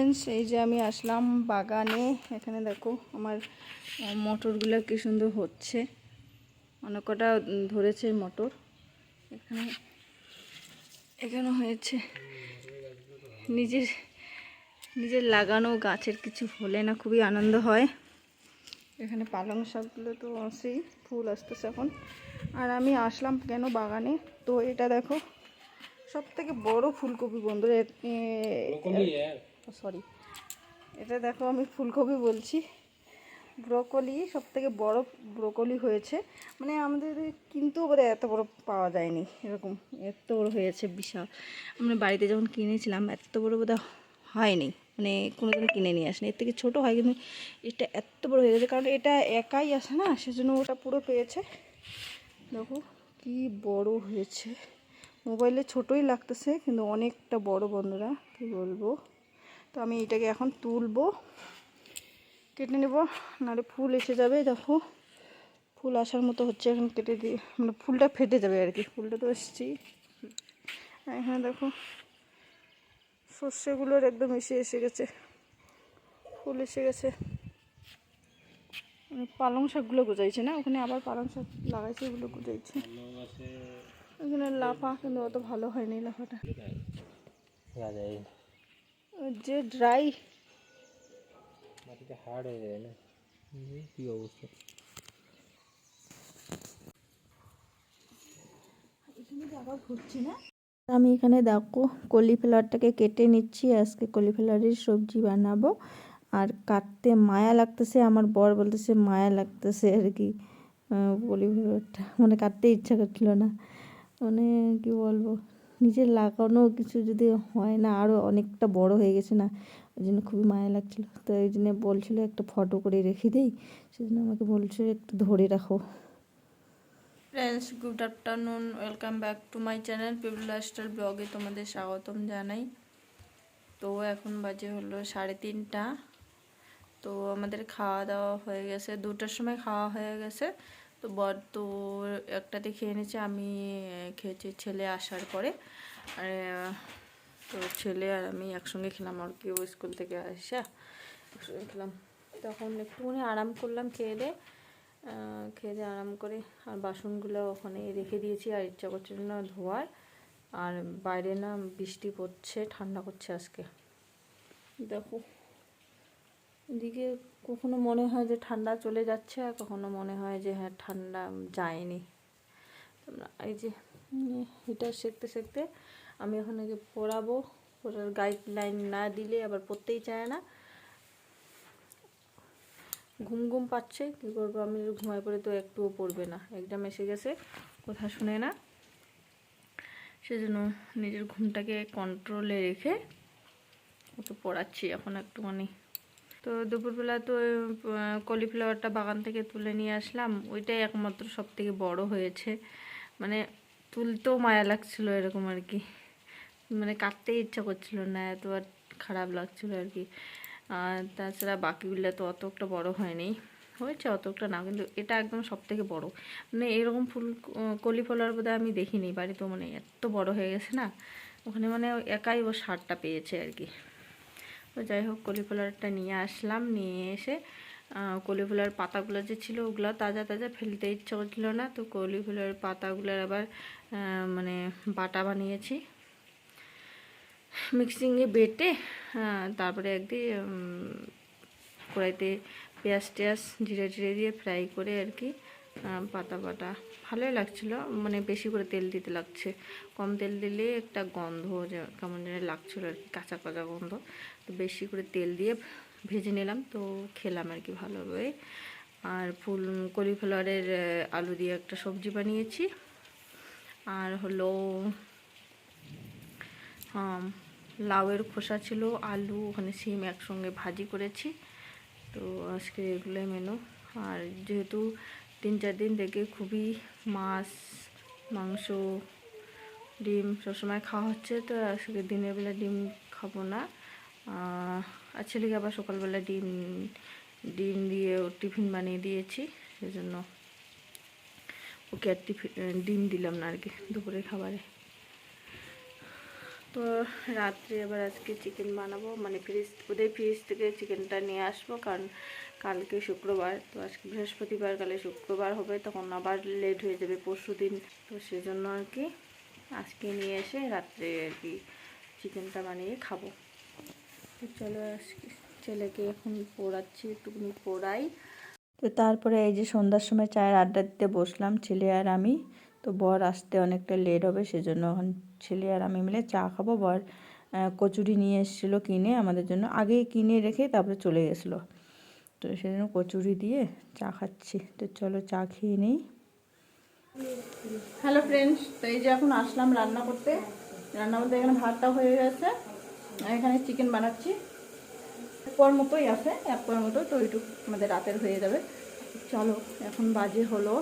Friends এই যে আমি আসলাম বাগানে। এখানে দেখো আমার মটরগুলো কি সুন্দর হচ্ছে। অনেক কটা ধরেছে মটর। এখানে এখানে হয়েছে নিজের নিজের লাগানো গাছের কিছু হলে না খুবই আনন্দ হয়। এখানে পালং শাকগুলো তো আছেই, ফুল আসতেছে এখন। আর আমি আসলাম কেন বাগানে? তো এটা দেখো সব থেকে বড় ফুলকপি বন্ধুরা সরি এটা দেখো, আমি ফুলকপি বলছি। ব্রোকলি সব থেকে বড় ব্রোকলি হয়েছে। মানে আমাদের কিন্তু বোধ এত বড় পাওয়া যায়নি। এরকম এত বড় হয়েছে, বিশাল। আমরা বাড়িতে যখন কিনেছিলাম, এত বড় বোধ হয়নি। মানে কোনো দিন কিনে নিয়ে আসেনি। এর থেকে ছোটো হয়, কিন্তু এটা এত বড় হয়ে গেছে। কারণ এটা একাই আসে না, সেজন্য ওটা পুরো পেয়েছে। দেখো, কি বড় হয়েছে। মোবাইলে ছোটোই লাগতেছে, কিন্তু অনেকটা বড় বন্ধুরা, কি বলব? তো আমি এটাকে এখন তুলবো। কেটে নেব নাহলে ফুল এসে যাবে দেখো। ফুল আসার মতো হচ্ছে এখন কেটে দিয়ে মানে ফুলটা ফেটে যাবে আর কি ফুলটা তো এসেছি। এখানে দেখো সর্ষেগুলোর একদম এসে এসে গেছে। ফুল এসে গেছে। মানে পালং শাকগুলো গোজাইছে না? ওখানে আবার পালং শাক লাগাইছে ওগুলো গোজাইছে। এখানে লাফা কিন্তু অত ভালো হয়নি লাফাটা। যে ড্রাই মাটিতে হার্ড হয়ে যায় না? কি অবস্থা? আমি এখানে দেখো কলিফ্লাওয়ারটাকে কেটে নিচ্ছি আজকে কলিফ্লাওয়ারের সবজি বানাবো। আর কাটতে মায়া লাগতেছে আমার বর বলতেছে মায়া লাগতেছে আর কি। কলিফ্লাওয়ারটা মানে কাটতে ইচ্ছা করছিল না। মানে কি বলব? নিজের লাগানো কিছু যদি হয় না আরও অনেকটা বড় হয়ে গেছে না, ওই জন্য খুবই মায়া লাগছিল। তো এই জন্য বলছিল একটা ফটো করে রেখে দিই, সেজন্য আমাকে বলছিল একটু ধরে রাখো। Friends good afternoon welcome back to my channel people lifestyle ব্লগে তোমাদের স্বাগতম জানাই। তো এখন বাজে হলো সাড়ে তিনটা। তো আমাদের খাওয়া দাওয়া হয়ে গেছে, দুটার সময় খাওয়া হয়ে গেছে। তো বর তো একটাতে খেয়ে নিয়েছে আমি খেয়েছি ছেলে আসার পরে। আর তো ছেলে আর আমি একসঙ্গে খেলাম আর কি ও স্কুল থেকে আসা, একসঙ্গে খেলাম। তখন একটুখানি আরাম করলাম খেয়ে দিয়ে খেয়ে দিয়ে আরাম করে, আর বাসনগুলো ওখানে রেখে দিয়েছি, আর ইচ্ছা করছিল না ধোয়ার। আর বাইরে না বৃষ্টি পড়ছে, ঠান্ডা করছে আজকে। দেখো। এদিকে কখনো মনে হয় যে ঠান্ডা চলে যাচ্ছে আর কখনো মনে হয় যে হ্যাঁ ঠান্ডা যায়নি। এই যে হিটার সেঁকতে সেঁকতে আমি এই যে পড়াবো। ওটার গাইডলাইন না দিলে আবার পড়তেই চায় না। ঘুম ঘুম পাচ্ছে, কী করব? আমি ঘুমায় পড়ে তো একটুও পড়বে না। একদম এসে গেছে, কথা শুনে না। সেজন্য নিজের ঘুমটাকে কন্ট্রোলে রেখে ওকে পড়াচ্ছি এখন একটুখানি। তো দুপুরবেলা তো কলিফ্লাওয়ারটা বাগান থেকে তুলে নিয়ে আসলাম। ওইটাই একমাত্র সব থেকে বড় হয়েছে। মানে তুলতেও মায়া লাগছিল এরকম আর কি। মানে কাটতেই ইচ্ছা করছিল না, এত আর খারাপ লাগছিল আর কি। আর তাছাড়া বাকিগুলো তো অত একটা বড় হয়নি। হয়েছে অত একটা না, কিন্তু এটা একদম সব থেকে বড়। মানে এরকম ফুল কলিফ্লাওয়ার বোধহয় আমি দেখিনি। বাড়িতে মানে এত বড় হয়ে গেছে না, ওখানে মানে একাই ও সারটা পেয়েছে আর কি। তো যাই হোক কলিফ্লাওয়ারটা নিয়ে আসলাম, নিয়ে এসে কলিফ্লাওয়ার পাতাগুলো যে ছিল ওগুলো তাজা তাজা ফেলতে ইচ্ছা করছিল না। তো কলিফ্লাওয়ার পাতাগুলোর আবার মানে বাটা বানিয়েছি। মিক্সিংয়ে বেটে তারপরে একদিন কড়াইতে পেঁয়াজ টেয়াজ জিরে জিরে দিয়ে ফ্রাই করে আর কি পাতা বাটা। ভালোই লাগছিল মানে বেশি করে তেল দিতে লাগছে। কম তেল দিলে একটা গন্ধ কেমন যেন লাগছিল আর কি, কাঁচা কাঁচা গন্ধ। তো বেশি করে তেল দিয়ে ভেজে নিলাম। তো খেলাম আর কি ভালোভাবে। আর ফুল, কলিফ্লাওয়ারের আলু দিয়ে একটা সবজি বানিয়েছি। আর হলো লাউয়ের খোসা ছিল, আলু, ওখানে সিম একসঙ্গে ভাজি করেছি। তো আজকে এগুলোই মেনু আর যেহেতু তিন চার দিন থেকে খুবই মাছ, মাংস, ডিম সবসময় খাওয়া হচ্ছে, তো আজকে দিনের বেলা ডিম খাব না। আর ছেলেকে আবার সকালবেলা ডিম ডিম দিয়ে টিফিন বানিয়ে দিয়েছি, সেজন্য ওকে আর টিফিন ডিম দিলাম না আর কি দুপুরের খাবারে। তো রাত্রে আবার আজকে চিকেন বানাবো মানে ফ্রিজ ওদের ফ্রিজ থেকে চিকেনটা নিয়ে আসব, কারণ কালকে শুক্রবার, তো আজকে বৃহস্পতিবার কালে শুক্রবার হবে, তখন আবার লেট হয়ে যাবে পরশু দিন। তো সেজন্য আর কি আজকে নিয়ে এসে রাত্রে আর কি চিকেনটা বানিয়ে খাব। তো চলো ছেলেকে এখন পোড়াচ্ছি একটুখানি পোড়াই। তো তারপরে এই যে সন্ধ্যার সময় চায়ের আড্ডা দিতে বসলাম ছেলে আর আমি। তো বর আসতে অনেকটা লেট হবে সেজন্য এখন ছেলে আর আমি মিলে চা খাব। বর কচুরি নিয়ে এসেছিল কিনে আমাদের জন্য আগে কিনে রেখে তারপরে চলে গেছিল। তো সেজন্য কচুরি দিয়ে চা খাচ্ছি। তো চলো চা খেয়ে নিই। হ্যালো ফ্রেন্ডস তো এই যে এখন আসলাম রান্না করতে। রান্না করতে এখানে ভাতটা হয়ে গেছে। এখানে চিকেন বানাচ্ছি। পর মতোই আছে এক পর মতো তো ওইটুকু আমাদের রাতের হয়ে যাবে। চলো, এখন বাজে হলো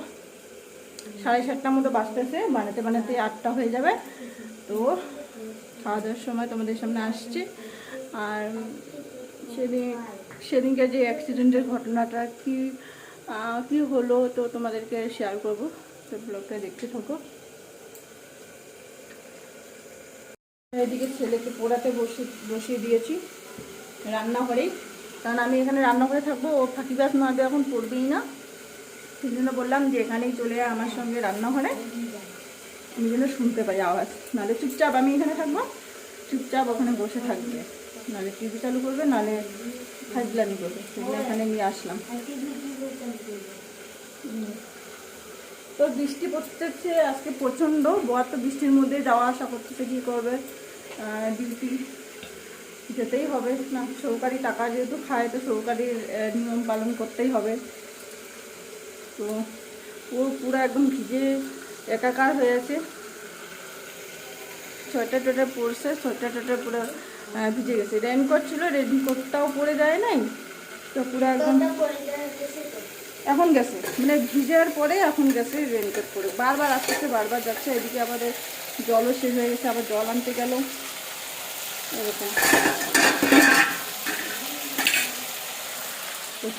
সাড়ে সাতটার মতো বাজতেছে, বানাতে বানাতে আটটা হয়ে যাবে। তো খাওয়া দাওয়ার সময় তোমাদের সামনে আসছি। আর সেদিন, সেদিনকে যে অ্যাক্সিডেন্টের ঘটনাটা কি কি হলো তো তোমাদেরকে শেয়ার করব। তো ব্লগটা দেখতে থাকো। এদিকে ছেলেকে পোড়াতে বসে, বসিয়ে দিয়েছি রান্নাঘরেই কারণ আমি এখানে রান্নাঘরে থাকব, ও ফাঁকিবাস মারবে এখন পড়বেই না। সেই জন্য বললাম যে এখানেই চলে আমার সঙ্গে রান্নাঘরে। আমি যেন শুনতে পাই আওয়াজ। নাহলে চুপচাপ আমি এখানে থাকব, চুপচাপ ওখানে বসে থাকবে। নাহলে টিভি চালু করবে, নাহলে ফাজলামি করবে। সেগুলো এখানে নিয়ে আসলাম। তো বৃষ্টি পড়তেছে আজকে প্রচণ্ড, বর তো বৃষ্টির মধ্যে যাওয়া আসা করতেছে কী করবে? ডিউটি যেতেই হবে। না, সরকারি টাকা যেহেতু খায়, তো সরকারির নিয়ম পালন করতেই হবে। তো ও পুরো একদম ভিজে, একাকার হয়ে আছে। সোয়েটার টোয়েটার পরছে, সোয়েটার টোয়েটার পুরো ভিজে গেছে। রেনকোট ছিল রেনকোটটাও পরে যায় নাই? তো পুরো একদম এখন গেছে। মানে ভিজার পরে এখন গেছে রেনকোট পরে বারবার আসতেছে, বারবার যাচ্ছে। এদিকে আমাদের জলও শেষ হয়ে গেছে, আবার জল আনতে গেল। এরকম।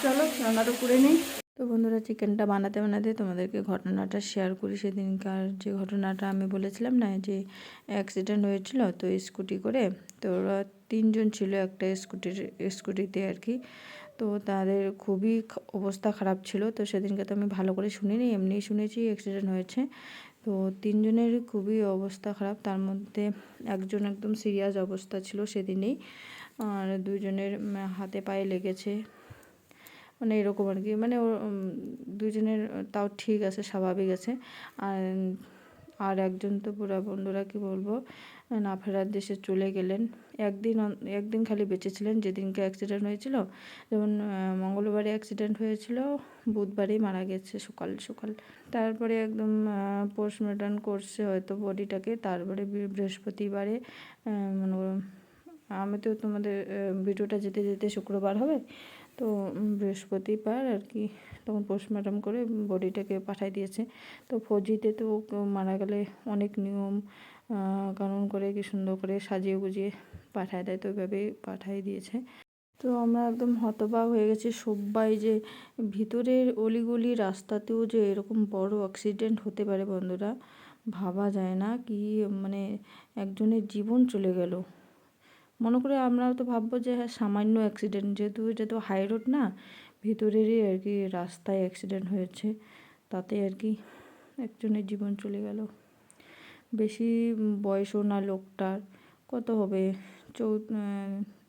চলো, রান্নাটা করে নিই। তো বন্ধুরা, চিকেনটা বানাতে বানাতে তোমাদেরকে ঘটনাটা শেয়ার করি সেদিনকার যে ঘটনাটা আমি বলেছিলাম না, যে অ্যাক্সিডেন্ট হয়েছিল, তো স্কুটি করে, তো ওরা তিনজন ছিল একটা স্কুটির স্কুটিতে আর কি। তো তাদের খুবই অবস্থা খারাপ ছিল। তো সেদিনকে তো আমি ভালো করে শুনিনি এমনি শুনেছি অ্যাক্সিডেন্ট হয়েছে। তো তিনজনের খুবই অবস্থা খারাপ। তার মধ্যে একজন একদম সিরিয়াস অবস্থা ছিল সেদিনেই। আর দুজনের হাতে পায়ে লেগেছে। মানে এরকম আর কি। মানে উম, দুজনের তাও ঠিক আছে স্বাভাবিক আছে। আর আর একজন তো পুরা বন্ধুরা কি বলব, না ফেরার দেশে চলে গেলেন। একদিন একদিন খালি বেঁচেছিলেন যেদিনকে অ্যাক্সিডেন্ট হয়েছিল। যেমন মঙ্গলবারে অ্যাক্সিডেন্ট হয়েছিল, বুধবারেই মারা গেছে সকাল সকাল। তারপরে একদম পোস্টমর্টম করছে হয়তো বডিটাকে। তারপরে বৃহস্পতিবারে মানে আমি তো তোমাদের ভিডিওটা যেতে যেতে শুক্রবার হবে। তো বৃহস্পতিবার আর কি তখন পোস্টমর্টম করে বডিটাকে পাঠাই দিয়েছে। তো ফৌজিতে তো মারা গেলে অনেক নিয়ম কানুন করে কি সুন্দর করে সাজিয়ে গুজিয়ে পাঠায় দেয়, তো ওইভাবেই পাঠাই দিয়েছে। তো আমরা একদম হতবাক হয়ে গেছি। সবাই যে ভিতরের অলিগলি রাস্তাতেও যে এরকম বড় অ্যাক্সিডেন্ট হতে পারে বন্ধুরা, ভাবা যায় না। কি মানে একজনের জীবন চলে গেল। মনে করে আমরা তো ভাববো যে হ্যাঁ সামান্য অ্যাক্সিডেন্ট যেহেতু এটা তো হাই রোড না, ভিতরেরই আর কি রাস্তায় অ্যাক্সিডেন্ট হয়েছে, তাতে আর কি একজনের জীবন চলে গেল। বেশি বয়সও না লোকটার, কত হবে? চৌ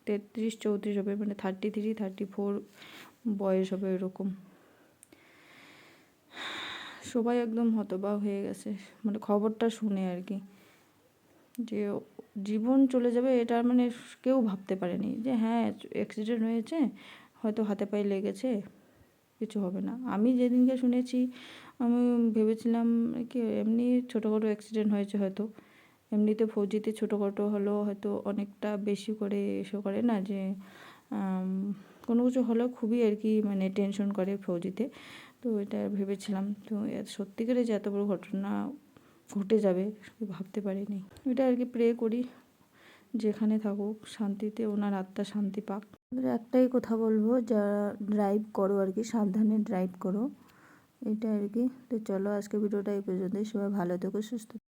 তেত্রিশ, চৌত্রিশ হবে মানে থার্টি থ্রি থার্টি ফোর বয়স হবে এরকম সবাই একদম হতবাক হয়ে গেছে মানে খবরটা শুনে আর কি, যে জীবন চলে যাবে এটা মানে কেউ ভাবতে পারেনি যে হ্যাঁ অ্যাক্সিডেন্ট হয়েছে, হয়তো হাতে পায়ে লেগেছে, কিছু হবে না। আমি যেদিনকে শুনেছি, আমি ভেবেছিলাম কি এমনি ছোটোখাটো অ্যাক্সিডেন্ট হয়েছে হয়তো। এমনিতে ফৌজিতে ছোটোখাটো হলেও হয়তো অনেকটা বেশি করে এসে করে না যে কোনো কিছু হলেও খুবই আর কি মানে টেনশন করে ফৌজিতে। তো এটা ভেবেছিলাম। তো সত্যিকারে যে এত বড় ঘটনা ঘটে যাবে ভাবতে পারিনি। এটা আর কি প্রে করি, যেখানে থাকুক, শান্তিতে ওনার আত্মা শান্তি পাক। একটাই কথা বলব, যারা ড্রাইভ করো আর কি, সাবধানে ড্রাইভ করো, এটা আর কি। তো চলো আজকে ভিডিওটা এই পর্যন্তই, সবাই ভালো থেকো, সুস্থ